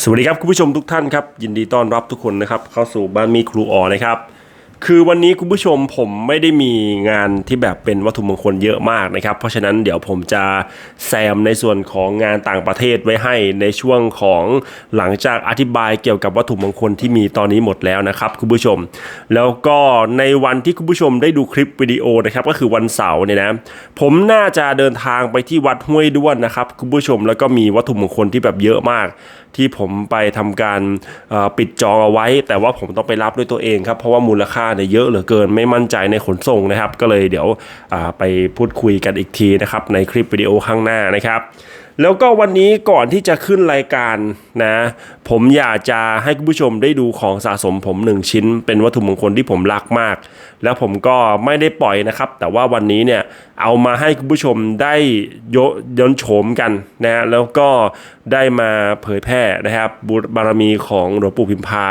สวัสดีครับคุณผู้ชมทุกท่านครับยินดีต้อนรับทุกคนนะครับเข้าสู่บ้านมีครูอ๋อนะครับ คือวันนี้คุณผู้ชมผมไม่ได้มีงานที่แบบเป็นวัตถุมงคลเยอะมากนะครับ เพราะฉะนั้นเดี๋ยวผมจะแซมในส่วนของงานต่างประเทศไว้ให้ในช่วงของหลังจากอธิบายเกี่ยวกับวัตถุมงคลที่มีตอนนี้หมดแล้วนะครับคุณผู้ชม แล้วก็ในวันที่คุณผู้ชมได้ดูคลิปวิดีโอนะครับก็คือวันเสาร์เนี่ยนะผมน่าจะเดินทางไปที่วัดห้วยด้วนนะครับคุณผู้ชมแล้วก็มีวัตถุมงคลที่แบบเยอะมาก ที่ผมไปทำการปิดจองเอาไว้ แต่ว่าผมต้องไปรับด้วยตัวเองครับ เพราะว่ามูลค่าเนี่ยเยอะเหลือเกินไม่มั่นใจในขนส่งนะครับ ก็เลยเดี๋ยวไปพูดคุยกันอีกทีนะครับในคลิปวิดีโอข้างหน้านะครับ แล้วก็วันนี้ก่อนที่จะขึ้นรายการนะ ผมอยากจะให้คุณผู้ชมได้ดูของสะสมผมหนึ่งชิ้น เป็นวัตถุมงคลที่ผมรักมาก แล้วผมก็ไม่ได้ปล่อยนะครับ แต่ว่าวันนี้เนี่ยเอามาให้คุณผู้ชมได้ยยนโฉมกันนะแล้วก็ได้มาเผยแพร่นะครับบุญบารมีของหลวงปู่พิมพา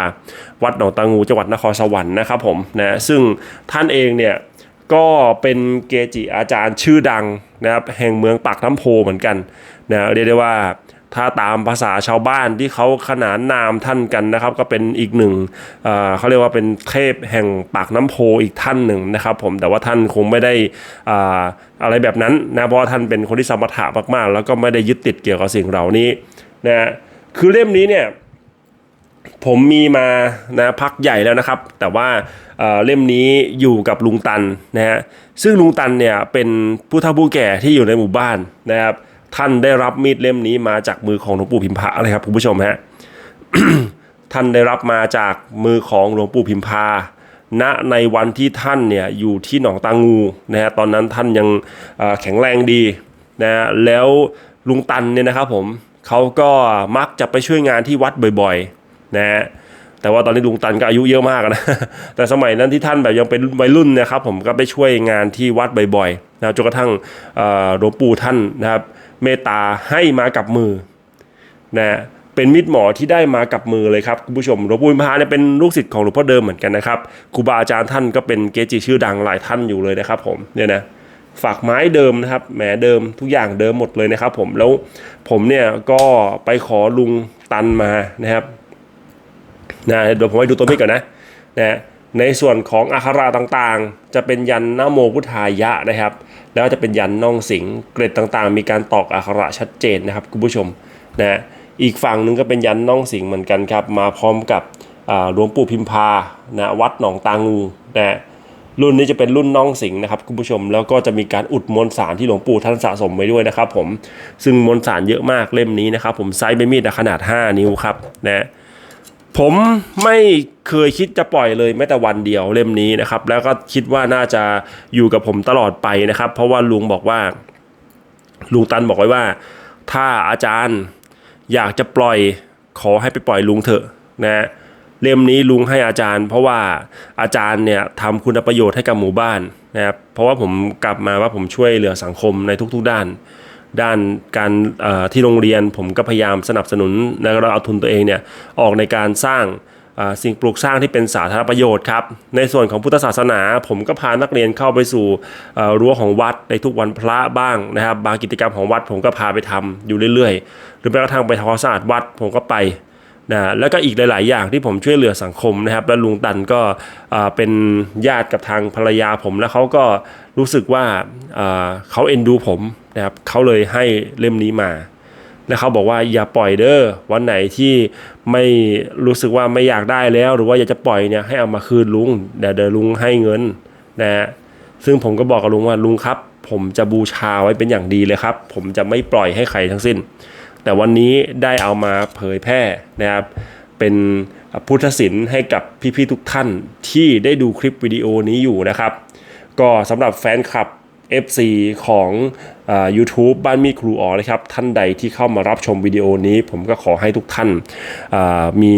วัดหนองตางูจังหวัดนครสวรรค์นะครับผมนะซึ่งท่านเองเนี่ยก็เป็นเกจิอาจารย์ชื่อดังนะครับแห่งเมืองปากน้ำโพเหมือนกันนะเรียกได้ว่าถ้าตามภาษาชาวบ้านที่เขาขนานนามท่านกันนะครับ ก็เป็นอีกหนึ่งเเขาเรียกว่าเป็นเทพแห่งปากน้ำโพอีกท่านหนึ่งนะครับ ผมแต่ว่าท่านคงไม่ได้อ่าอะไรแบบนั้นนะเพราะว่าท่านเป็นคนที่สมถะมากๆ แล้วก็ไม่ได้ยึดติดเกี่ยวกับสิ่งเหล่านี้นะคือเล่มนี้เนี่ยผมมีมานะพักใหญ่แล้วนะครับ แต่ว่าเเล่มนี้อยู่กับลุงตันนะฮะซึ่งลุงตันเนี่ยเป็นผู้เฒ่าผู้แก่ที่อยู่ในหมู่บ้านนะครับ ท่านได้รับมีดเล่มนี้มาจากมือของหลวงปู่พิมพะเลยครับคุณผู้ชมฮะท่านได้รับมาจากมือของหลวงปู่พิมพาณในวันที่ท่านเนี่ยอยู่ที่หนองตางูนะฮะตอนนั้นท่านยังแข็งแรงดีนะฮะแล้วลุงตันเนี่ยนะครับผมเขาก็มักจะไปช่วยงานที่วัดบ่อยๆนะฮะแต่ว่าตอนนี้ลุงตันก็อายุเยอะมากนะแต่สมัยนั้นที่ท่านแบบยังเป็นวัยรุ่นนะครับผมก็ไปช่วยงานที่วัดบ่อยๆนะจนกระทั่งหลวงปู่ท่านนะครับ เมตตาให้มากับมือนะเป็นมิตรหมอที่ได้มากับมือเลยครับคุณผู้ชมหลวงปู่พิมพาเนี่ยเป็นลูกศิษย์ของหลวงพ่อเดิมเหมือนกันนะครับครูบาอาจารย์ท่านก็เป็นเกจิชื่อดังหลายท่านอยู่เลยนะครับ ผมเนี่ยนะฝากไม้เดิมนะครับแหมเดิมทุกอย่างเดิมหมดเลยนะครับผมแล้วผมเนี่ยก็ไปขอลุงตันมานะครับนะเดี๋ยวผมให้ดูตัวมิตก่อนนะนะในส่วนของอักขระต่างๆ จะเป็นยันนโมพุทธายะนะครับ แล้วจะเป็นยันน่องสิงเกร็ดต่างๆ มีการตอกอักขระชัดเจนนะครับคุณผู้ชมนะอีกฝั่งหนึ่งก็เป็นยันน่องสิงเหมือนกันครับ มาพร้อมกับหลวงปู่พิมพานะวัดหนองตางูนะรุ่นนี้จะเป็นรุ่นน่องสิงนะครับคุณผู้ชมแล้วก็จะมีการอุดมวลสารที่หลวงปู่ท่านสะสมไว้ด้วยนะครับผมซึ่งมวลสารเยอะมากเล่มนี้นะครับผมไซส์ใบมีดขนาด 5 นิ้วครับนะ ผมไม่เคยคิดจะปล่อยเลยแม้แต่วันเดียวเล่มนี้นะครับ แล้วก็คิดว่าน่าจะอยู่กับผมตลอดไปนะครับ เพราะว่าลุงบอกว่า ลุงตันบอกไว้ว่า ถ้าอาจารย์อยากจะปล่อยขอให้ไปปล่อยลุงเถอะนะเล่มนี้ลุงให้อาจารย์ เพราะว่าอาจารย์เนี่ยทำคุณประโยชน์ให้กับหมู่บ้านนะครับเพราะว่าผมกลับมาว่าผมช่วยเหลือสังคมในทุก ๆ ด้าน ด้านการที่โรงเรียนผมก็พยายามสนับสนุนแล้วก็เอาทุนตัวเองเนี่ยออกในการสร้างสิ่งปลูกสร้างที่เป็นสาธารณประโยชน์ครับในส่วนของพุทธศาสนา ผมก็พานักเรียนเข้าไปสู่รั้วของวัดในทุกวันพระบ้างนะครับ บางกิจกรรมของวัดผมก็พาไปทำอยู่เรื่อยๆ หรือแม้กระทั่งไปทำความสะอาดวัดผมก็ไป นะแล้วก็อีกหลาย ๆ อย่างที่ผมช่วยเหลือสังคมนะครับ แล้วลุงตันก็เป็นญาติกับทางภรรยาผมแล้วเขาก็รู้สึกว่าเขาเอ็นดูผมนะครับเขาเลยให้เล่มนี้มาแล้วเขาบอกว่าอย่าปล่อยเด้อวันไหนที่ไม่รู้สึกว่าไม่อยากได้แล้ว หรือว่าอยากจะปล่อยเนี่ยให้เอามาคืนลุงเดี๋ยวเดี๋ยวลุงให้เงินนะฮะซึ่งผมก็บอกกับลุงว่าลุงครับ ผมจะบูชาไว้เป็นอย่างดีเลยครับ ผมจะไม่ปล่อยให้ใครทั้งสิ้น แต่วันนี้ได้เอามาเผยแพร่นะครับ เป็นพุทธศิลป์ให้กับพี่ๆทุกท่านที่ได้ดูคลิปวิดีโอนี้อยู่นะครับ ก็สำหรับแฟนคลับ FC ของอ YouTube บ้านมีครูอ๋อนะครับ ท่านใดที่เข้ามารับชมวิดีโอนี้ ผมก็ขอให้ทุกท่านามี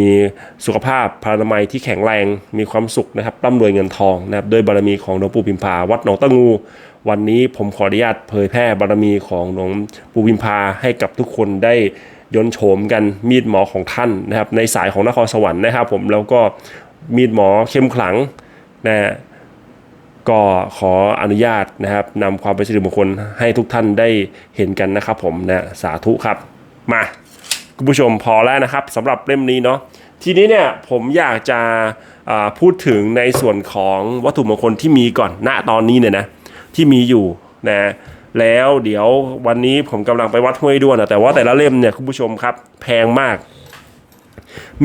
สุขภาพพลานามัยที่แข็งแรงมีความสุขนะครับร่ำรวยเงินทองนะครับด้วยบารมีของหลวงปู่พิมพาวัดหนองตะงู วันนี้ผมขออนุญาตเผยแพร่บารมีของหลวงปู่พิมพาให้กับทุกคนได้ยนโฉมกันมีดหมอของท่านนะครับ ในสายของนครสวรรค์นะครับ ผมแล้วก็มีดหมอเข้มขลังนะฮะก็ขออนุญาตนะครับนำความเป็นสิริมงคลให้ทุกท่านได้เห็นกันนะครับ ผมนะสาธุครับมาคุณผู้ชมพอแล้วนะครับสำหรับเล่มนี้เนาะทีนี้เนี่ยผมอยากจะพูดถึงในส่วนของวัตถุมงคลที่มีก่อนณตอนนี้เนี่ยนะ ที่มีอยู่นะแล้วเดี๋ยววันนี้ผมกำลังไปวัดห้วยด้วนนะแต่ว่าแต่ละเล่มเนี่ยคุณผู้ชมครับ แพงมาก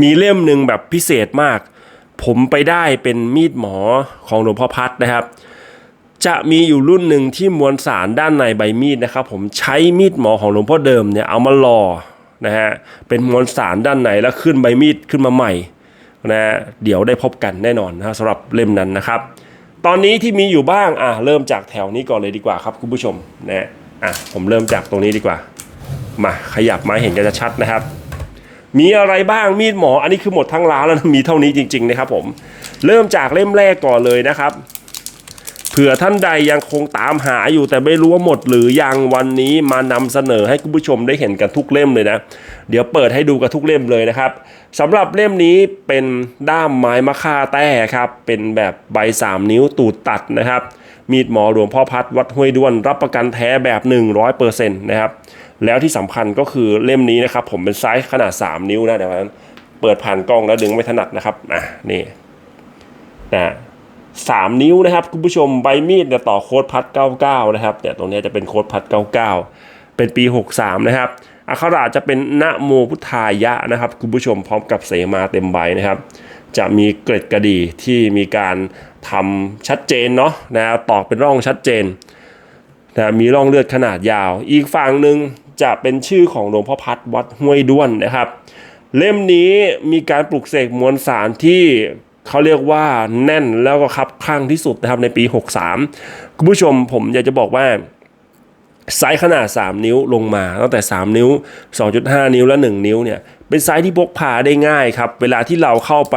มีเล่มหนึ่งแบบพิเศษมาก ผมไปได้เป็นมีดหมอของหลวงพ่อพัดนะครับ จะมีอยู่รุ่นหนึ่งที่มวลสารด้านในใบมีดนะครับ ผมใช้มีดหมอของหลวงพ่อเดิมเนี่ยเอามาหล่อนะฮะเป็นมวลสารด้านในแล้วขึ้นใบมีดขึ้นมาใหม่นะฮะเดี๋ยวได้พบกันแน่นอนนะสำหรับเล่มนั้นนะครับ ตอนนี้ที่มีอยู่บ้างอะเริ่มจากแถวนี้ก่อนเลยดีกว่าครับคุณผู้ชมนะอะผมเริ่มจากตรงนี้ดีกว่า มาขยับมาเห็นกันชัดนะครับ มีอะไรบ้างมีดหมอ อันนี้คือหมดทั้งร้านแล้วมีเท่านี้จริง ๆ นะครับผมเริ่มจากเล่มแรกก่อนเลยนะครับ ผื่อท่านใดยังคงตามหาอยู่แต่ไม่รู้ว่าหมดหรือยังวันนี้มานำเสนอให้คุณผู้ชมได้เห็นกันทุกเล่มเลยนะ เดี๋ยวเปิดให้ดูกันทุกเล่มเลยนะครับสำหรับเล่มนี้เป็นด้ามไม้มะค่าแต้ครับเป็นแบบใบ 3 นิ้วตูดตัดนะครับ มีดหมอหลวงพ่อพัดวัดห้วยด้วน รับประกันแท้แบบ 100%นะครับแล้วที่สำคัญก็คือเล่มนี้นะครับ ผมเป็นไซส์ขนาด 3 นิ้วนะเดี๋ยวนั้นเปิดผ่านกล้องแล้วดึงไม่ถนัดนะครับอะนี่นะ สามนิ้วนะครับ คุณผู้ชมใบมีดเนี่ยต่อโค้ดพัด 99 นะครับเนี่ยตรงนี้จะเป็นโค้ดพัด 99 เป็นปี 63 นะครับอักขระจะเป็นนะโมพุทธายะนะครับ คุณผู้ชมพร้อมกับเสมาเต็มใบนะครับ จะมีเกร็ดกระดีที่มีการทำชัดเจนเนาะนะตอกเป็นร่องชัดเจนนะมีร่องเลือดขนาดยาว อีกฝั่งหนึ่งจะเป็นชื่อของหลวงพ่อพัดวัดห้วยด้วนนะครับ เล่มนี้มีการปลุกเสกมวลสารที่ เขาเรียกว่าแน่นแล้วก็คับข้างที่สุดนะครับในปี 63 คุณผู้ชมผมอยากจะบอกว่าไซส์ขนาด 3 นิ้วลงมาตั้งแต่ 3 นิ้ว 2.5 นิ้วและ 1 นิ้วเนี่ยเป็นไซส์ที่พกพาได้ง่ายครับ เวลาที่เราเข้าไป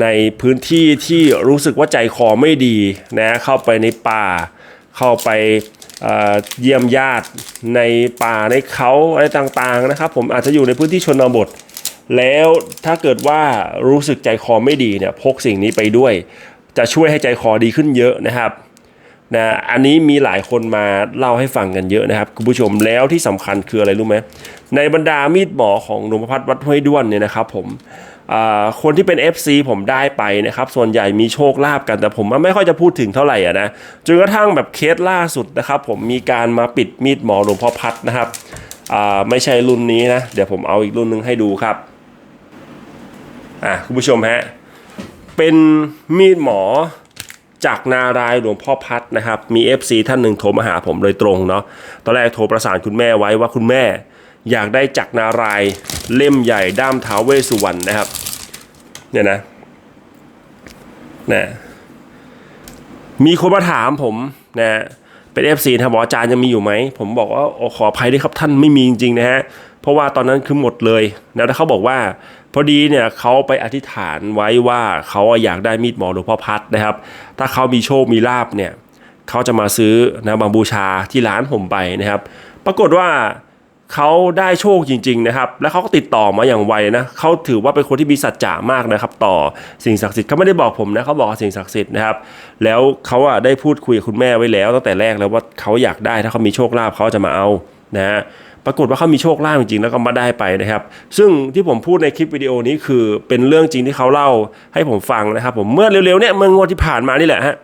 ในพื้นที่ที่รู้สึกว่าใจคอไม่ดีนะเข้าไปในป่า เข้าไปเยี่ยมญาติในป่าในเขาอะไรต่างๆนะครับ ผมอาจจะอยู่ในพื้นที่ชนบท แล้วถ้าเกิดว่ารู้สึกใจคอไม่ดีเนี่ยพกสิ่งนี้ไปด้วย จะช่วยให้ใจคอดีขึ้นเยอะนะครับนะอันนี้มีหลายคนมาเล่าให้ฟังกันเยอะนะครับคุณผู้ชมแล้วที่สำคัญคืออะไรรู้ไหมในบรรดามีดหมอของหลวงพ่อพัดวัดห้วยด้วนเนี่ยนะครับผมอ่าคนที่เป็น FC ผมได้ไปนะครับส่วนใหญ่มีโชคลาภกันแต่ผมไม่ค่อยจะพูดถึงเท่าไหร่ะนะจนกระทั่งแบบเคสล่าสุดนะครับ ผมมีการมาปิดมีดหมอหลวงพ่อพัดนะครับอ่าไม่ใช่รุ่นนี้นะเดี๋ยวผมเอาอีกรุ่นหนึงให้ดูครับ อะคุณผู้ชมฮะเป็นมีดหมอจากนารายหลวงพ่อพัดนะครับ มี FC ท่านหนึ่งโทรมาหาผมโดยตรงเนาะตอนแรกโทรประสานคุณแม่ไว้ว่าคุณแม่ อยากได้จักรนารายเล่มใหญ่ด้ามเท้าเวสุวรรณนะครับเนี่ยนะนะมีคนมาถามผมนะเป็น FC นะครับอกอาจารย์ยังมีอยู่ไหม ผมบอกว่าขออภัยด้วยครับท่านไม่มีจริงๆนะฮะเพราะว่าตอนนั้นคือหมดเลย แล้วเขาบอกว่าพอดีเนี่ยเขาไปอธิษฐานไว้ว่าเขาอยากได้มีดหมอหลวงพ่อพัดนะครับ ถ้าเขามีโชคมีลาบเนี่ยเขาจะมาซื้อนะมาบูชาที่ร้านผมไปนะครับ ปรากฏว่าเขาได้โชคจริง ๆนะครับ แล้วเขาก็ติดต่อมาอย่างไวนะเขาถือว่าเป็นคนที่มีสัจจะมากนะครับ ต่อสิ่งศักดิ์สิทธิ์เขาไม่ได้บอกผมนะเขาบอกสิ่งศักดิ์สิทธิ์นะครับ แล้วเขาอะได้พูดคุยกับคุณแม่ไว้แล้วตั้งแต่แรกแล้วว่าเขาอยากได้ถ้าเขามีโชคลาภเขาจะมาเอานะฮะ ปรากฏว่าเขามีโชคลาภจริงๆแล้วก็มาได้ไปนะครับ ซึ่งที่ผมพูดในคลิปวิดีโอนี้คือเป็นเรื่องจริงที่เขาเล่าให้ผมฟังนะครับ ผมเมื่อเร็วๆเนี่ยเมื่องวดที่ผ่านมานี่แหละฮะ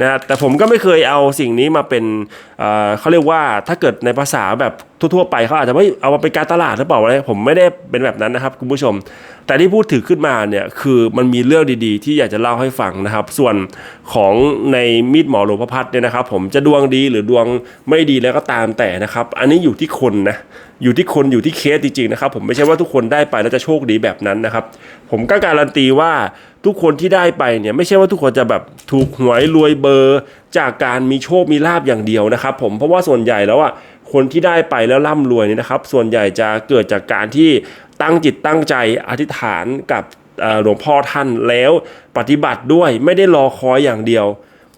นะแต่ผมก็ไม่เคยเอาสิ่งนี้มาเป็นเอ่อเขาเรียกว่าถ้าเกิดในภาษาแบบทั่วๆไปเขาอาจจะไม่เอามาเป็นการตลาดหรือเปล่าอะไรผมไม่ได้เป็นแบบนั้นนะครับคุณผู้ชม แต่ที่พูดถือขึ้นมาเนี่ยคือมันมีเรื่องดีๆ ที่อยากจะเล่าให้ฟังนะครับ ส่วนของในมีดหมอหลวงพ่อพัดเนี่ยนะครับ ผมจะดวงดีหรือดวงไม่ดีแล้วก็ตามแต่นะครับ อันนี้อยู่ที่คนนะอยู่ที่คนอยู่ที่เคสจริงๆนะครับ ผมไม่ใช่ว่าทุกคนได้ไปแล้วจะโชคดีแบบนั้นนะครับ ผมก็การันตีว่าทุกคนที่ได้ไปเนี่ยไม่ใช่ว่าทุกคนจะแบบถูกหวยรวยเบอร์ จากการมีโชคมีลาบอย่างเดียวนะครับ ผมเพราะว่าส่วนใหญ่แล้วอะ คนที่ได้ไปแล้วร่ำรวยนี่นะครับ ส่วนใหญ่จะเกิดจากการที่ตั้งจิตตั้งใจอธิษฐานกับหลวงพ่อท่านแล้วปฏิบัติด้วยไม่ได้รอคอยอย่างเดียว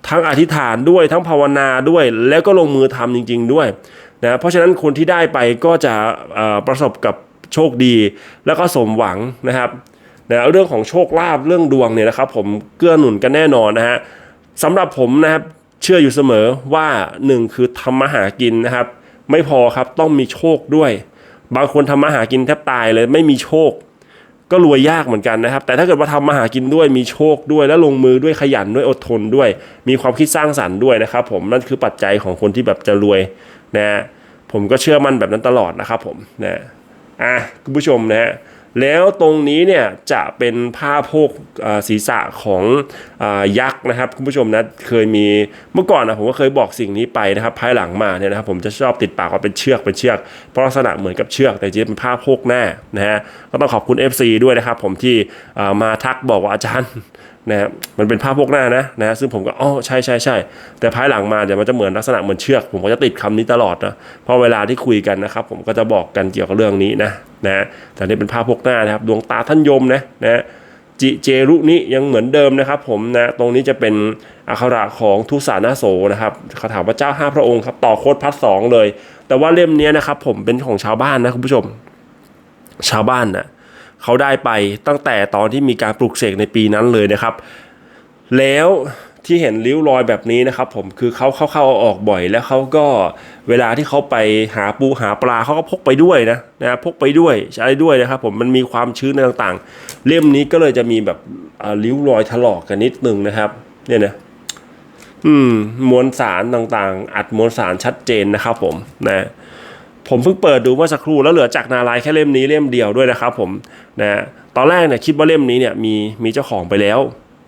ทั้งอธิษฐานด้วยทั้งภาวนาด้วย แล้วก็ลงมือทำจริง ๆด้วยนะเพราะฉะนั้นคนที่ได้ไปก็จะประสบกับโชคดี แล้วก็สมหวังนะครับนะเรื่องของโชคลาภเรื่องดวงเนี่ยนะครับ ผมเกื้อหนุนกันแน่นอนนะฮะสำหรับผมนะครับเชื่ออยู่เสมอว่าหนึ่งคือทำมาหากินนะครับ ไม่พอครับต้องมีโชคด้วย บางคนทำมาหากินแทบตายเลยไม่มีโชค ก็รวยยากเหมือนกันนะครับ แต่ถ้าเกิดว่าทำมาหากินด้วยมีโชคด้วย แล้วลงมือด้วยขยันด้วยอดทนด้วย มีความคิดสร้างสรรค์ด้วยนะครับ ผมนั่นคือปัจจัยของคนที่แบบจะรวยนะฮะผมก็เชื่อมั่นแบบนั้นตลอดนะครับผมนะอะคุณผู้ชมนะฮะ แล้วตรงนี้เนี่ยจะเป็นผ้าโพกศีรษะของอยักษ์นะครับคุณผู้ชมนะเคยมีเมื่อก่อนนะผมก็เคยบอกสิ่งนี้ไปนะครับ ภายหลังมาเนี่ยนะครับผมจะชอบติดปากว่าเป็นเชือกเป็นเชือก เพราะลักษณะเหมือนกับเชือกแต่จริงเป็นผ้าโพกหน้านะฮะก็ต้องขอบคุณ FC ด้วยนะครับ ผมที่มาทักบอกว่าอาจารย์ นะครับมันเป็นผ้าโพกหน้านะนะ ซึ่งผมก็อ๋อใช่ใช่ใช่แต่ภายหลังมาเดี๋ยวมันจะเหมือนลักษณะเหมือนเชือก ผมก็จะติดคำนี้ตลอดนะเพราะเวลาที่คุยกันนะครับ ผมก็จะบอกกันเกี่ยวกับเรื่องนี้นะนะแต่นี่เป็นผ้าโพกหน้านะครับ ดวงตาท่านยมนะนะจิเจรุนี้ยังเหมือนเดิมนะครับ ผมนะตรงนี้จะเป็นอักขระของทุสานาโสนะครับคาถาพระเจ้าห้าพระองค์ครับต่อโคตรพัดสองเลย แต่ว่าเล่มนี้นะครับ ผมเป็นของชาวบ้านนะคุณผู้ชม ชาวบ้านนะ เขาได้ไปตั้งแต่ตอนที่มีการปลูกเสกในปีนั้นเลยนะครับ แล้วที่เห็นริ้วรอยแบบนี้นะครับ ผมคือเขาเข้าเข้าออกบ่อย แล้วเขาก็เวลาที่เขาไปหาปูหาปลาเขาก็พกไปด้วยนะนะพกไปด้วยใช้ด้วยนะครับ ผมมันมีความชื้นต่างๆ เล่มนี้ก็เลยจะมีแบบริ้วรอยถลอกกันนิดนึงนะครับ เนี่ยนะอืมมวลสารต่างๆ อัดมวลสารชัดเจนนะครับ ผมนะ ผมเพิ่งเปิดดูเมื่อสักครู่แล้วเหลือจากนารายแค่เล่มนี้เล่มเดียวด้วยนะครับผมนะตอนแรกเนี่ยคิดว่าเล่มนี้เนี่ยมีมีเจ้าของไปแล้ว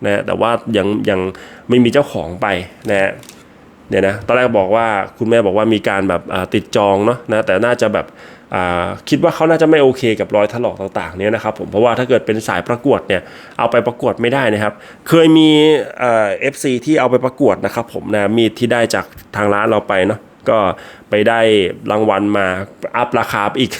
นะแต่ว่ายังยังไม่มีเจ้าของไปนะเนี่ยนะตอนแรกบอกว่าคุณแม่บอกว่ามีการแบบติดจองเนาะนะแต่น่าจะแบบคิดว่าเขาน่าจะไม่โอเคกับรอยถลอกต่างๆเนี่ยนะครับผมเพราะว่าถ้าเกิดเป็นสายประกวดเนี่ยเอาไปประกวดไม่ได้นะครับ เคยมีเอ่อฟซีที่เอาไปประกวดนะครับผมนะมีดที่ได้จากทางร้านเราไปเนาะ ก็ไปได้รางวัลมาอัพราคาอีก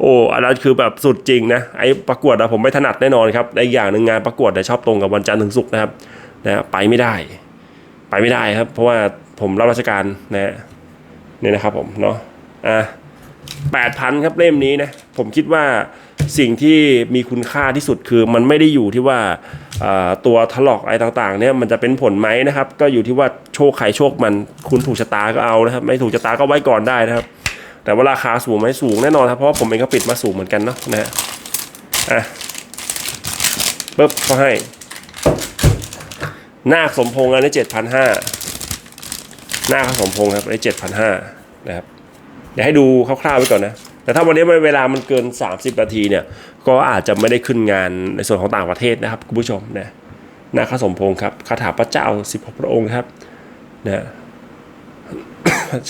โอ้อันนั้นคือแบบสุดจริงนะไอ้ประกวดอะผมไม่ถนัดแน่นอนครับและอีกอย่างหนึ่งงานประกวดแต่ยชอบตรงกับวันจันทร์ถึงศุกร์นะครับนะไปไม่ได้ ไปไม่ได้ครับ เพราะว่าผมรับราชการนะเนี่ยนะครับผมเนาะอะแปดพันครับเล่มนี้นะผมคิดว่า สิ่งที่มีคุณค่าที่สุดคือมันไม่ได้อยู่ที่ว่าตัวถลอกอะไรต่างๆเนี่ยมันจะเป็นผลไหมนะครับ ก็อยู่ที่ว่าโชคใครโชคมันคุณถูกชะตาก็เอานะครับ ไม่ถูกชะตาก็ไว้ก่อนได้นะครับ แต่ว่าราคาสูงไหมสูงแน่นอนครับเพราะว่าผมเองก็ปิดมาสูงเหมือนกันเนาะนะฮะอะปึ๊บเขาให้นาคสมพงษ์อันนี้เจ็ดพันห้านาคสมพงษ์ครับอันนี้เจ็ดพันห้านะครับเดี๋ยวให้ดูคร่าวๆไว้ก่อนนะ แต่ถ้าวันนี้เวลามันเกิน 30 นาทีเนี่ย ก็อาจจะไม่ได้ขึ้นงานในส่วนของต่างประเทศนะครับคุณผู้ชมนะนาคสมพงษ์ครับคาถาพระเจ้าสิบพระองค์ครับนะ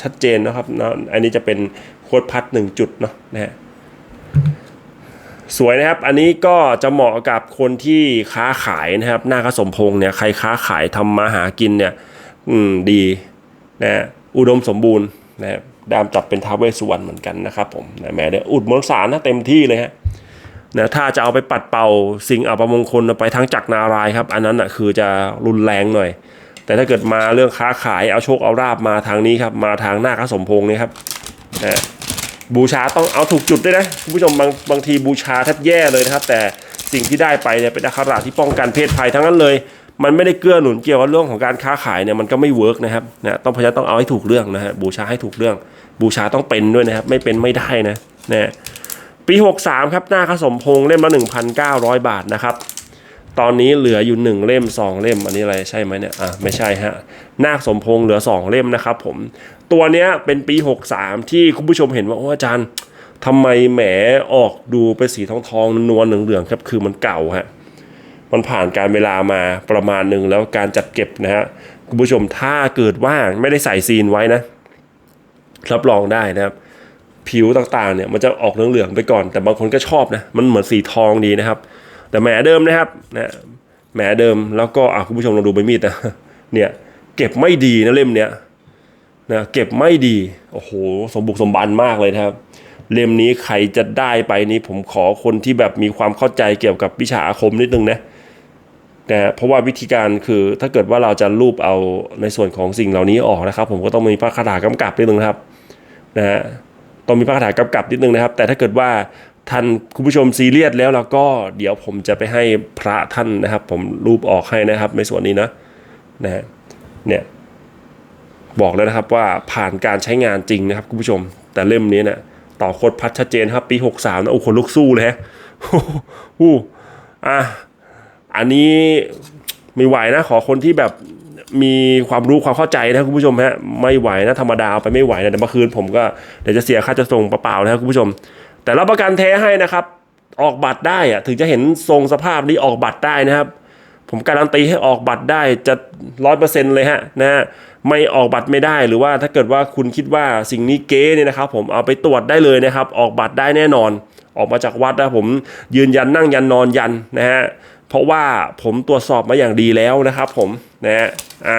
ชัดเจนนะครับเนาะอันนี้จะเป็นโคดพัดหนึ่งจุดเนาะนะฮะสวยนะครับ อันนี้ก็จะเหมาะกับคนที่ค้าขายนะครับ หน้าคสมพงษ์เนี่ย ใครค้าขายทำมาหากินเนี่ย อืม ดีนะฮะอุดมสมบูรณ์นะครับ ดามจับเป็นท้าวเวสสุวรรณเหมือนกันนะครับผมนะแหมเนี่ยอุดมนสารนะเต็มที่เลยฮะนะถ้าจะเอาไปปัดเป่าสิ่งอัปมงคลไปทั้งจักรนารายครับ อันนั้นอะคือจะรุนแรงหน่อย แต่ถ้าเกิดมาเรื่องค้าขายเอาโชคเอาราบมาทางนี้ครับ มาทางหน้าคสมพงษ์นี่ครับนะบูชาต้องเอาถูกจุดด้วยนะคุณผู้ชมบางบางทีบูชาแทบแย่เลยนะครับ แต่สิ่งที่ได้ไปเนี่ยเป็นอักขระที่ป้องกันเพศภัยทั้งนั้นเลย มันไม่ได้เกื้อหนุนเกี่ยวกับเรื่องของการค้าขายเนี่ยมันก็ไม่เวิร์กนะครับนะต้องพยายามต้องเอาให้ถูกเรื่องนะฮะบูชาให้ถูกเรื่อง บูชาต้องเป็นด้วยนะครับ ไม่เป็นไม่ได้นะนะปี 63 ครับหน้าขสมพงษ์เล่มละ 1,900 บาทนะครับ ตอนนี้เหลืออยู่หนึ่งเล่มสองเล่มอันนี้อะไรใช่ไหมเนี่ยอะไม่ใช่ฮะนาคสมพงษ์เหลือสองเล่มนะครับผมตัวเนี้ยเป็นปี 63 ที่คุณผู้ชมเห็นว่าโอ้อาจารย์ทำไมแหมออกดูเป็นสีทองทองๆนวลเหลืองๆครับคือมันเก่าฮะ มันผ่านการเวลามาประมาณหนึ่งแล้วการจัดเก็บนะฮะคุณผู้ชมถ้าเกิดว่าไม่ได้ใส่ซีนไว้นะรับรองได้นะครับ ผิวต่างๆเนี่ยมันจะออกเหลืองๆไปก่อน แต่บางคนก็ชอบนะมันเหมือนสีทองดีนะครับ แต่แหมเดิมนะครับนะแหมเดิมแล้วก็อะคุณผู้ชมลองดูใบมีดนะเนี่ยเก็บไม่ดีนะเล่มเนี้ยนะเก็บไม่ดีโอ้โหสมบุกสมบันมากเลยนะครับ เล่มนี้ใครจะได้ไปนี่ผมขอคนที่แบบมีความเข้าใจเกี่ยวกับวิชาอาคมนิดนึงนะ นะเพราะว่าวิธีการคือถ้าเกิดว่าเราจะรูปเอาในส่วนของสิ่งเหล่านี้ออกนะครับ ผมก็ต้องมีพระคาถากำกับนิดนึงครับนะฮะต้องมีพระคาถากำกับนิดนึงนะครับ แต่ถ้าเกิดว่าท่านคุณผู้ชมซีเรียสแล้วแล้วก็เดี๋ยวผมจะไปให้พระท่านนะครับ ผมรูปออกให้นะครับ ในส่วนนี้นะนะฮะเนี่ยบอกแล้วนะครับว่าผ่านการใช้งานจริงนะครับ คุณผู้ชม แต่เล่มนี้เนี่ยต่อโคตรพัดชัดเจนครับปี 63นะโอ้คนลุกสู้เลยฮะอู้อะ อันนี้ไม่ไหวนะ ขอคนที่แบบมีความรู้ความเข้าใจนะคุณผู้ชมฮะไม่ไหวนะธรรมดาเอาไปไม่ไหวนะเดี๋ยวเมื่อคืนผมก็เดี๋ยวจะเสียค่าจะส่งเปล่าๆนะครับคุณผู้ชม แต่รับประกันแท้ให้นะครับ ออกบัตรได้อะถึงจะเห็นทรงสภาพนี้ออกบัตรได้นะครับ ผมการันตีให้ออกบัตรได้จะร้อยเปอร์เซ็นต์เลยฮะนะฮะไม่ออกบัตรไม่ได้หรือว่าถ้าเกิดว่าคุณคิดว่าสิ่งนี้เก๊เนี่ยนะครับ ผมเอาไปตรวจได้เลยนะครับ ออกบัตรได้แน่นอน ออกมาจากวัดนะผมยืนยันนั่งยันนอนยันนะฮะ เพราะว่าผมตรวจสอบมาอย่างดีแล้วนะครับผมนะฮะอะ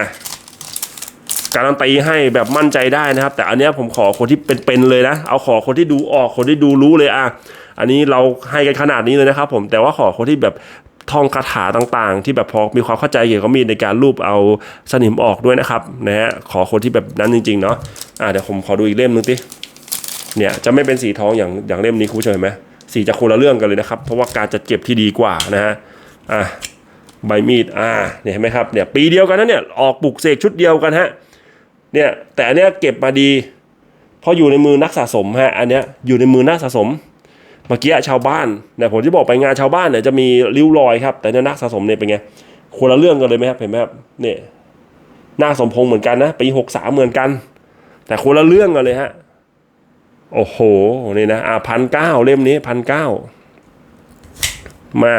การันตีให้แบบมั่นใจได้นะครับ แต่อันเนี้ยผมขอคนที่เป็นๆเลยนะ เอาขอคนที่ดูออกคนที่ดูรู้เลยอะอันนี้เราให้กันขนาดนี้เลยนะครับผมแต่ว่าขอคนที่แบบท่องคาถาต่างๆ ที่แบบพอมีความเข้าใจเกี่ยวกับมีดในการรูปเอาสนิมออกด้วยนะครับนะฮะขอคนที่แบบนั้นจริงๆเนาะอ่าเดี๋ยวผมขอดูอีกเล่มนึงติเนี่ยจะไม่เป็นสีทองอย่างอย่างเล่มนี้คุณผู้ชมเห็นไหมสีจะคนละเรื่องกันเลยนะครับ เพราะว่าการจัดเก็บที่ดีกว่านะฮะ อะใบมีดอ่าเนี่ยเห็นไหมครับเนี่ยปีเดียวกันนะเนี่ยออกปลุกเสกชุดเดียวกันฮะเนี่ยแต่อันเนี้ยเก็บมาดีเพราะอยู่ในมือนักสะสมฮะอันเนี้ยอยู่ในมือนักสะสมเมื่อกี้ชาวบ้านเนี่ยผมที่บอกไปงานชาวบ้านเนี่ยจะมีริ้วรอยครับ แต่เนี่ยนักสะสมเนี่ยเป็นไงคนละเรื่องกันเลยไหมครับเห็นไหมครับเนี่ยนาสมพงษ์เหมือนกันนะปีหกสามเหมือนกัน แต่คนละเรื่องกันเลยฮะโอ้โหนี่นะอ่าพันเก้าเล่มนี้พันเก้ามา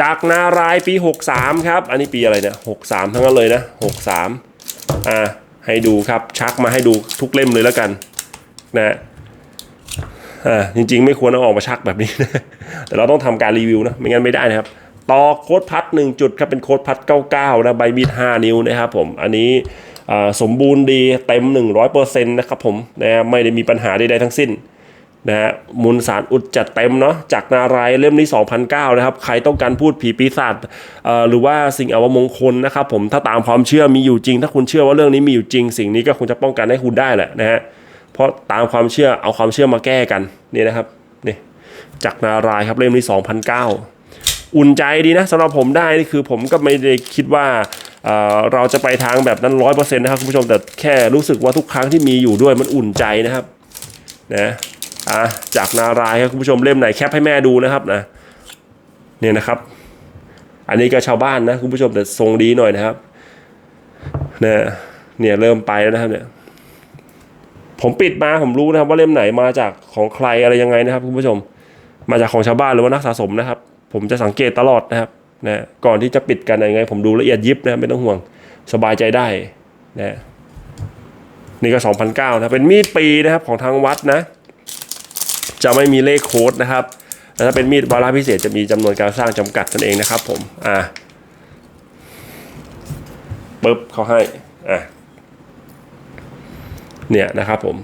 จากนารายปี 63 ครับ อันนี้ปีอะไรเนี่ย63 ทั้งนั้นเลยนะ 63 อ่า ให้ดูครับ ชักมาให้ดูทุกเล่มเลยแล้วกัน นะอ่าจริง ๆ ไม่ควรเอาออกมาชักแบบนี้นะ แต่เราต้องทำการรีวิวนะ ไม่งั้นไม่ได้นะครับ ต่อโค้ดพัด 1 จุดครับ เป็นโค้ดพัด 99 นะ ใบมีด 5 นิ้วนะครับผม อันนี้อ่าสมบูรณ์ดีเต็ม 100%นะครับผมนะไม่ได้มีปัญหาใดๆทั้งสิ้น นะฮะมูลสารอุดจัดเต็มเนาะจากนารายเล่มนี้2009นะครับใครต้องการพูดผีปีศาจหรือว่าสิ่งอวมงคลนะครับผมถ้าตามความเชื่อมีอยู่จริง ถ้าคุณเชื่อว่าเรื่องนี้มีอยู่จริง สิ่งนี้ก็คงจะป้องกันให้คุณได้แหละนะฮะเพราะตามความเชื่อเอาความเชื่อมาแก้กันนี่นะครับนี่จากนารายครับเล่มนี้2009 อุ่นใจดีนะสำหรับผมได้นี่คือผมก็ไม่ได้คิดว่าเเราจะไปทางแบบนั้นร้อยเปอร์เซ็นต์นะครับคุณผู้ชมแต่แค่รู้สึกว่าทุกครั้งที่มีอยู่ด้วยมันอุ่นใจนะครับนะ อะจากนารายครับคุณผู้ชมเล่มไหนแคปให้แม่ดูนะครับนะเนี่ยนะครับ อันนี้ก็ชาวบ้านนะคุณผู้ชมแต่ทรงดีหน่อยนะครับเนี่ยเนี่ยเริ่มไปแล้วนะครับเนี่ยผมปิดมาผมรู้นะครับว่าเล่มไหนมาจากของใครอะไรยังไงนะครับคุณผู้ชม มาจากของชาวบ้านหรือว่านักสะสมนะครับ ผมจะสังเกตตลอดนะครับนะก่อนที่จะปิดกันยังไง ผมดูละเอียดยิบนะครับไม่ต้องห่วงสบายใจได้นะนี่ก็ 2009นะเป็นมีดปีนะครับของทางวัดนะ จะไม่มีเลขโค้ดนะครับแต่ถ้าเป็นมีดวาระพิเศษจะมีจำนวนการสร้างจำกัดนั่นเองนะครับผมอ่าปึ๊บเขาให้อะเนี่ยนะครับผม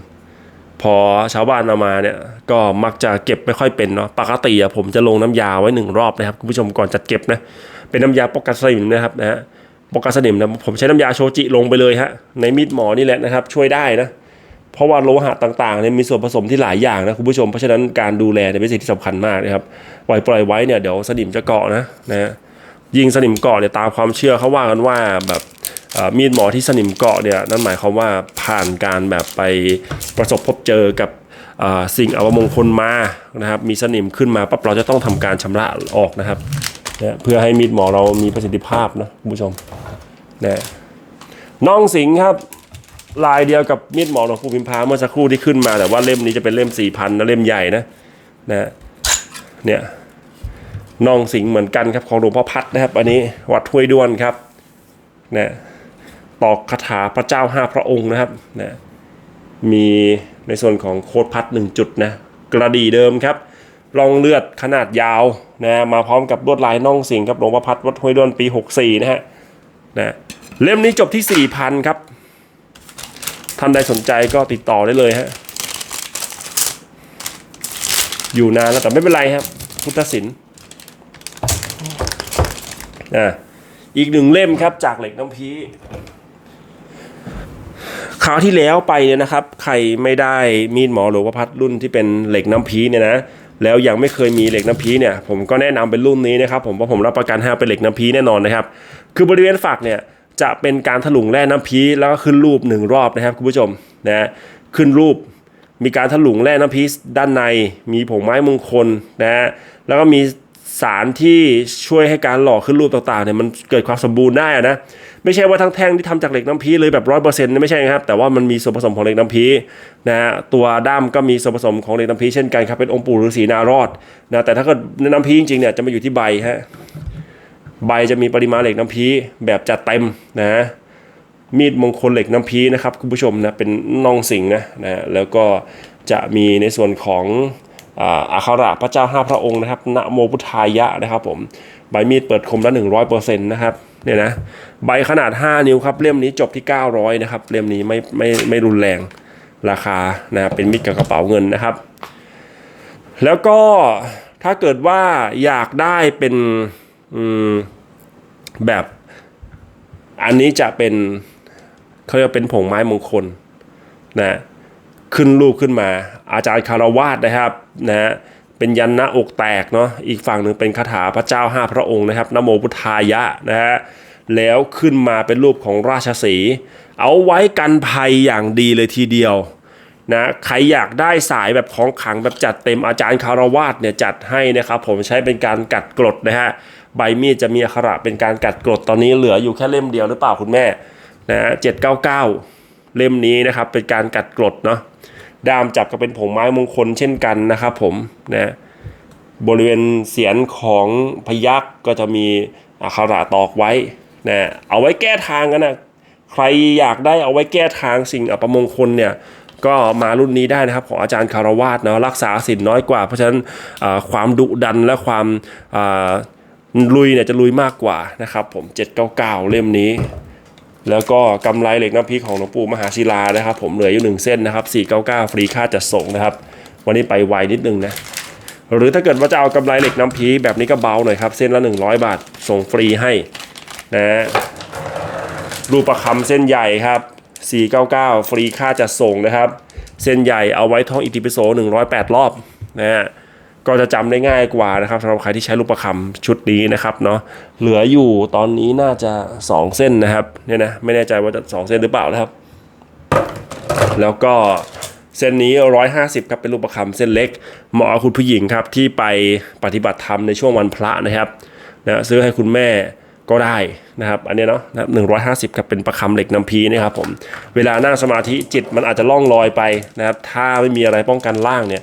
พอชาวบ้านเอามาเนี่ยก็มักจะเก็บไม่ค่อยเป็นเนาะปกติอะผมจะลงน้ำยาไว้หนึ่งรอบนะครับคุณผู้ชมก่อนจัดเก็บนะเป็นน้ำยาป้องกันสนิมนะครับนะฮะป้องกันสนิมนะผมใช้น้ำยาโชจิลงไปเลยฮะในมีดหมอนี่แหละนะครับ ช่วยได้นะ เพราะว่าโลหะต่างๆเนี่ยมีส่วนผสมที่หลายอย่างนะคุณผู้ชม เพราะฉะนั้นการดูแลเนี่ยเป็นสิ่งที่สำคัญมากนะครับปล่อยปล่อยไว้เนี่ยเดี๋ยวสนิมจะเกาะนะนะฮะยิงสนิมเกาะเนี่ยตามความเชื่อเขาว่ากันว่าแบบมีดหมอที่สนิมเกาะเนี่ยนั่นหมายความว่าผ่านการแบบไปประสบพบเจอกับสิ่งอวมงคลมานะครับมีสนิมขึ้นมาปั๊บเราจะต้องทำการชำระออกนะครับนะเพื่อให้มีดหมอเรามีประสิทธิภาพนะคุณผู้ชมนะน้องสิงครับ ลายเดียวกับมีดหมอหลวงปู่พิมพาเมื่อสักครู่ที่ขึ้นมาแต่ว่าเล่มนี้จะเป็นเล่มสี่พันนะเล่มใหญ่นะนะเนี่ยน้องสิงห์เหมือนกันครับของหลวงพ่อพัดนะครับ อันนี้วัดห้วยด้วนครับนะตอกคาถาพระเจ้าห้าพระองค์นะครับนะมีในส่วนของโคดพัดหนึ่งจุดนะกระดีเดิมครับรองเลือดขนาดยาวนะมาพร้อมกับลวดลายน่องสิงห์ครับหลวงพ่อพัดวัดห้วยด้วนปี 64 นะฮะนะเล่มนี้จบที่ 4,000 ครับ ท่านใดสนใจก็ติดต่อได้เลยฮะ อยู่นานแล้วแต่ไม่เป็นไรครับ พุทธศิลป์อ่าอีกหนึ่งเล่มครับจากเหล็กน้ำพีคราวที่แล้วไปเนี่ยนะครับ ใครไม่ได้มีดหมอหลวงพัดรุ่นที่เป็นเหล็กน้ำพีเนี่ยนะแล้วยังไม่เคยมีเหล็กน้ำพีเนี่ย ผมก็แนะนำเป็นรุ่นนี้นะครับ ผมเพราะผมรับประกันให้เป็นเหล็กน้ำพีแน่นอนนะครับ คือบริเวณฝักเนี่ย จะเป็นการถลุงแร่น้ำพีแล้วก็ขึ้นรูปหนึ่งรอบนะครับคุณผู้ชมนะขึ้นรูปมีการถลุงแร่น้ำพีด้านใน มีผงไม้มงคลนะฮะแล้วก็มีสารที่ช่วยให้การหล่อขึ้นรูปต่างๆเนี่ยมันเกิดความสมบูรณ์ได้นะไม่ใช่ว่าทั้งแท่งที่ทำจากเหล็กน้ำพีเลยแบบร้อยเปอร์เซ็นต์ไม่ใช่นะครับ แต่ว่ามันมีส่วนผสมของเหล็กน้ำพีนะฮะตัวด้ามก็มีส่วนผสมของเหล็กน้ำพีเช่นกันครับเป็นองค์ปู่ฤาษีนารอดนะแต่ถ้าเกิดน้ำพีจริงๆเนี่ยจะมาอยู่ที่ใบฮะ ใบจะมีปริมาณเหล็กน้ำพีแบบจัดเต็มนะมีดมงคลเหล็กน้ำพีนะครับคุณผู้ชมนะเป็นน่องสิงนะนะแล้วก็จะมีในส่วนของอ่าอัคระพระเจ้าห้าพระองค์นะครับนะโมพุทธายะนะครับผมใบมีดเปิดคมละ100%นะครับเนี่ยนะใบขนาด 5 นิ้วครับเล่มนี้จบที่ 900นะครับเล่มนี้ไม่ไม่ไม่รุนแรงราคานะเป็นมิตรกับกระเป๋าเงินนะครับ แล้วก็ถ้าเกิดว่าอยากได้เป็น อืมแบบอันนี้จะเป็นเขาเรียกว่าเป็นผงไม้มงคลนะขึ้นรูปขึ้นมา อาจารย์คารวาสนะครับนะฮะเป็นยันนะอกแตกเนาะอีกฝั่งหนึ่งเป็นคาถาพระเจ้าห้าพระองค์นะครับนโมพุทธายะนะฮะแล้วขึ้นมาเป็นรูปของราชสีเอาไว้กันภัยอย่างดีเลยทีเดียวนะใครอยากได้สายแบบของขังแบบจัดเต็มอาจารย์คารวาสเนี่ยจัดให้นะครับ ผมใช้เป็นการกัดกรดนะฮะ ใบมีดจะมีอักขระเป็นการกัดกรดตอนนี้เหลืออยู่แค่เล่มเดียวหรือเปล่าคุณแม่นะเจ็ดเก้าเก้าเล่มนี้นะครับเป็นการกัดกรดเนาะด้ามจับก็เป็นผงไม้มงคลเช่นกันนะครับผมนะบริเวณเสียนของพยักก็จะมีอักขระตอกไว้นะเอาไว้แก้ทางกันนะใครอยากได้เอาไว้แก้ทางสิ่งอัปมงคลเนี่ยก็มารุ่นนี้ได้นะครับของอาจารย์คารวาสเนาะรักษาสินน้อยกว่า เพราะฉะนั้นความดุดันและความา ลุยเนี่ยจะลุยมากกว่านะครับผม799 เล่มนี้ แล้วก็กำไรเหล็กน้ำพริกของหลวงปู่มหาศิลานะครับ ผมเหลืออยู่หนึ่งเส้นนะครับ499 ฟรีค่าจัดส่งนะครับ วันนี้ไปไวนิดนึงนะหรือถ้าเกิดว่าจะเอากำไรเหล็กน้ำพีแบบนี้ก็เบาหน่อยครับ เส้นละ 100 บาทส่งฟรีให้นะรูปประคำเส้นใหญ่ครับ 499 ฟรีค่าจัดส่งนะครับ เส้นใหญ่เอาไว้ท่องอิติปิโส 108 รอบนะฮะ ก็จะจำได้ง่ายกว่านะครับสำหรับใครที่ใช้รูปประคำชุดนี้นะครับเนาะเหลืออยู่ตอนนี้น่าจะ 2 เส้นนะครับเนี่ยนะไม่แน่ใจว่าจะ 2 เส้นหรือเปล่านะครับ แล้วก็เส้นนี้ 150ครับเป็นรูปประคำเส้นเล็กเหมาะกับคุณผู้หญิงครับที่ไปปฏิบัติธรรมในช่วงวันพระนะครับนะซื้อให้คุณแม่ก็ได้นะครับ อันนี้เนาะหนะครับ150ครับเป็นประคำเหล็กน้ำพีนะครับผมเวลานั่งสมาธิจิตมันอาจจะล่องลอยไปนะครับ ถ้าไม่มีอะไรป้องกันล่างเนี่ย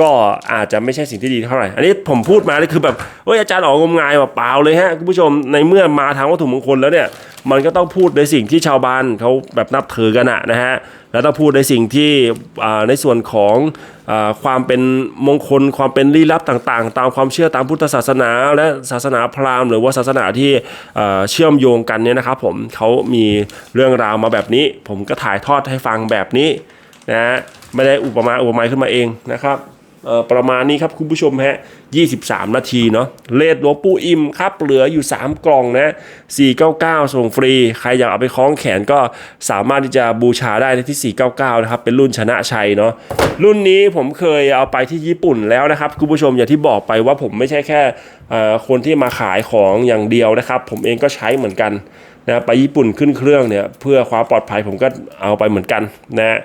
ก็อาจจะไม่ใช่สิ่งที่ดีเท่าไหร่ อันนี้ผมพูดมานี่คือแบบเอ้ยอาจารย์ออกงมงายว่าเปล่าเลยฮะคุณผู้ชมในเมื่อมาทางวัตถุมงคลแล้วเนี่ย มันก็ต้องพูดในสิ่งที่ชาวบ้านเขาแบบนับถือกันอะนะฮะแล้วต้องพูดในสิ่งที่ในส่วนของอความเป็นมงคลความเป็นลี้ลับต่างๆ ตามความเชื่อตามพุทธศาสนา และศาสนาพราหมณ์หรือว่าศาสนาที่เชื่อมโยงกันเนี่ยนะครับผมเขามีเรื่องราวมาแบบนี้ ผมก็ถ่ายทอดให้ฟังแบบนี้นะฮะไม่ได้อุปมาอุปไมยขึ้นมาเองนะครับ ประมาณนี้ครับคุณผู้ชมฮะ 23 นาทีเนาะเลดหลวงปู่อิ่มครับ เหลืออยู่ 3 กล่องนะ 499 ส่งฟรี ใครอยากเอาไปคล้องแขนก็สามารถที่จะบูชาได้ที่ 499 นะครับ เป็นรุ่นชนะชัยเนาะ รุ่นนี้ผมเคยเอาไปที่ญี่ปุ่นแล้วนะครับ คุณผู้ชมอย่างที่บอกไปว่าผมไม่ใช่แค่คนที่มาขายของอย่างเดียวนะครับ ผมเองก็ใช้เหมือนกันนะ ไปญี่ปุ่นขึ้นเครื่องเนี่ยเพื่อความปลอดภัยผมก็เอาไปเหมือนกันนะ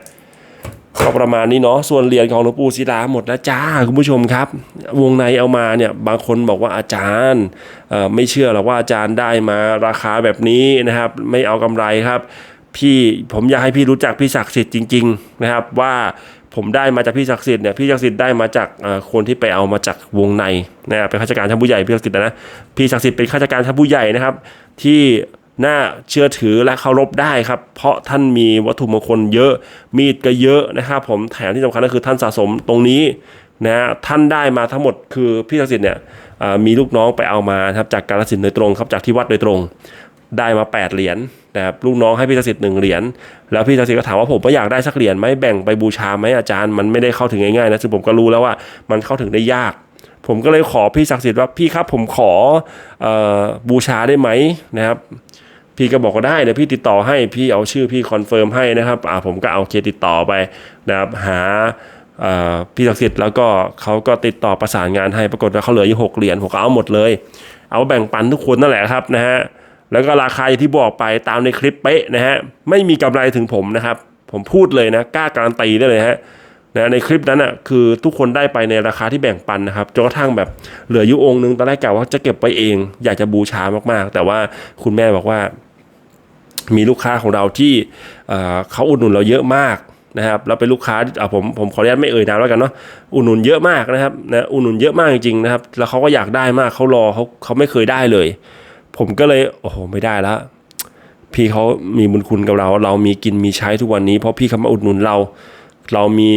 ก็ประมาณนี้เนาะส่วนเหรียญของหลวงปู่ศิลาหมดแล้วจ้าคุณผู้ชมครับ วงในเอามาเนี่ยบางคนบอกว่าอาจารย์ไม่เชื่อหรอกว่าอาจารย์ได้มาราคาแบบนี้นะครับ ไม่เอากำไรครับ พี่ผมอยากให้พี่รู้จักพี่ศักดิ์สิทธิ์จริง ๆ นะครับ ว่าผมได้มาจากพี่ศักดิ์สิทธิ์เนี่ยพี่ศักดิ์สิทธิ์ได้มาจากคนที่ไปเอามาจากวงในนะเป็นข้าราชการชั้นผู้ใหญ่พี่ศักดิ์สิทธิ์นะพี่ศักดิ์สิทธิ์เป็นข้าราชการชั้นผู้ใหญ่นะครับ ที่ น่าเชื่อถือและเคารพได้ครับ เพราะท่านมีวัตถุมงคลเยอะมีดก็เยอะนะครับผมแถมที่สำคัญก็คือท่านสะสมตรงนี้นะฮะท่านได้มาทั้งหมดคือพี่ศักดิ์สิทธิ์เนี่ยมีลูกน้องไปเอามาครับจากกาลสินธุ์โดยตรงครับจากที่วัดโดยตรงได้มา 8 เหรียญนะครับลูกน้องให้พี่ศักดิ์สิทธิ์หนึ่งเหรียญแล้วพี่ศักดิ์สิทธิ์ก็ถามว่าผมก็อยากได้สักเหรียญไหมแบ่งไปบูชาไหมอาจารย์มันไม่ได้เข้าถึงง่ายๆนะซึ่งผมก็รู้แล้วว่ามันเข้าถึงได้ยาก ผมก็เลยขอพี่ศักดิ์สิทธิ์ว่าพี่ครับผมขอออบูชาได้ไหมนะครับ พี่ก็บอกก็ได้เดี๋ยวพี่ติดต่อให้พี่เอาชื่อพี่คอนเฟิร์มให้นะครับอ่าผมก็เอาเคสติดต่อไปนะครับหาพี่ศักดิ์สิทธิ์แล้วก็เขาก็ติดต่อประสานงานให้ปรากฏว่าเขาเหลืออยู่หกเหรียญผมก็เอาหมดเลย เอาแบ่งปันทุกคนนั่นแหละครับนะฮะแล้วก็ราคาที่บอกไปตามในคลิปเป๊ะนะฮะไม่มีกำไรถึงผมนะครับ ผมพูดเลยนะกล้าการันตีได้เลยฮะนะในคลิปนั้นอะคือทุกคนได้ไปในราคาที่แบ่งปันนะครับจนกระทั่งแบบเหลืออยู่องค์นึงตอนแรกกะว่าจะเก็บไปเอง อยากจะบูชามากๆ แต่ว่าคุณแม่บอกว่า มีลูกค้าของเราที่เเขาอุดหนุนเราเยอะมากนะครับแล้วเป็นลูกค้าผมผมขออนุญาตไม่เอ่ยนามแล้วกันเนาะอุดหนุนเยอะมากนะครับนะอุดหนุนเยอะมากจริงๆนะครับ แล้วเขาก็อยากได้มากเขารอเขาเขาไม่เคยได้เลย ผมก็เลยโอ้โหไม่ได้แล้วพี่เขามีบุญคุณกับเรา เรามีกินมีใช้ทุกวันนี้เพราะพี่เขามาอุดหนุนเรา เรามี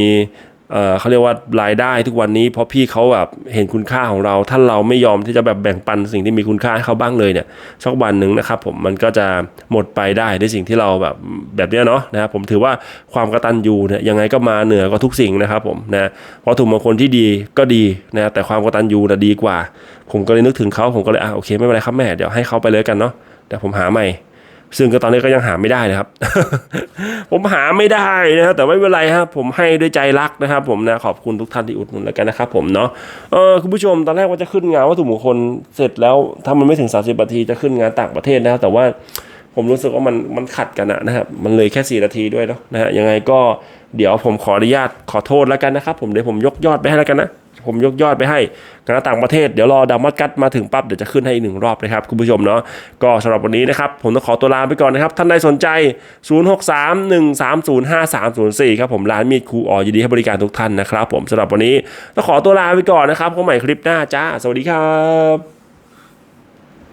เออเขาเรียกว่ารายได้ทุกวันนี้เพราะพี่เขาแบบเห็นคุณค่าของเรา ถ้าเราไม่ยอมที่จะแบบแบ่งปันสิ่งที่มีคุณค่าให้เขาบ้างเลยเนี่ยสักวันหนึ่งนะครับผมมันก็จะหมดไปได้ในสิ่งที่เราแบบแบบเนี้ยเนาะนะครับผมถือว่าความกระตัญญูเนี่ยยังไงก็มาเหนือกว่าทุกสิ่งนะครับผมนะเพราะถูกมงคลที่ดีก็ดีนะแต่ความกระตัญญูนะดีกว่า ผมก็เลยนึกถึงเขาผมก็เลยอะโอเคไม่เป็นไรครับแม่เดี๋ยวให้เขาไปเลยกันเนาะแต่ผมหาใหม่ ซึ่งก็ตอนนี้ก็ยังหาไม่ได้นะครับ ผมหาไม่ได้นะครับแต่ไม่เป็นไรครับผมให้ด้วยใจรักนะครับ ผมนะขอบคุณทุกท่านที่อุดหนุนแล้วกันนะครับ ผมเนาะเออคุณผู้ชมตอนแรกว่าจะขึ้นงานวัตถุมงคลเสร็จแล้วถ้ามันไม่ถึง 30นาทีจะขึ้นงานต่างประเทศนะครับแต่ว่าผมรู้สึกว่ามันมันขัดกันนะครับ มันเลยแค่ 4 นาทีด้วยเนาะนะฮะยังไงก็เดี๋ยวผมขออนุญาตขอโทษแล้วกันนะครับ ผมเดี๋ยวผมยกยอดไปให้แล้วกันนะ ผมยกยอดไปให้งานต่างประเทศเดี๋ยวรอดามัดกัดมาถึงปั๊บเดี๋ยวจะขึ้นให้อีกหนึ่งรอบนะครับคุณผู้ชมเนาะก็สำหรับวันนี้นะครับผมต้องขอตัวลาไปก่อนนะครับ ท่านใดสนใจ 0631305304 ครับผมร้านมีดครูอ๋อยินดีให้บริการทุกท่านนะครับ ผมสำหรับวันนี้ต้องขอตัวลาไปก่อนนะครับพบใหม่คลิปหน้าจ้า สวัสดีครับ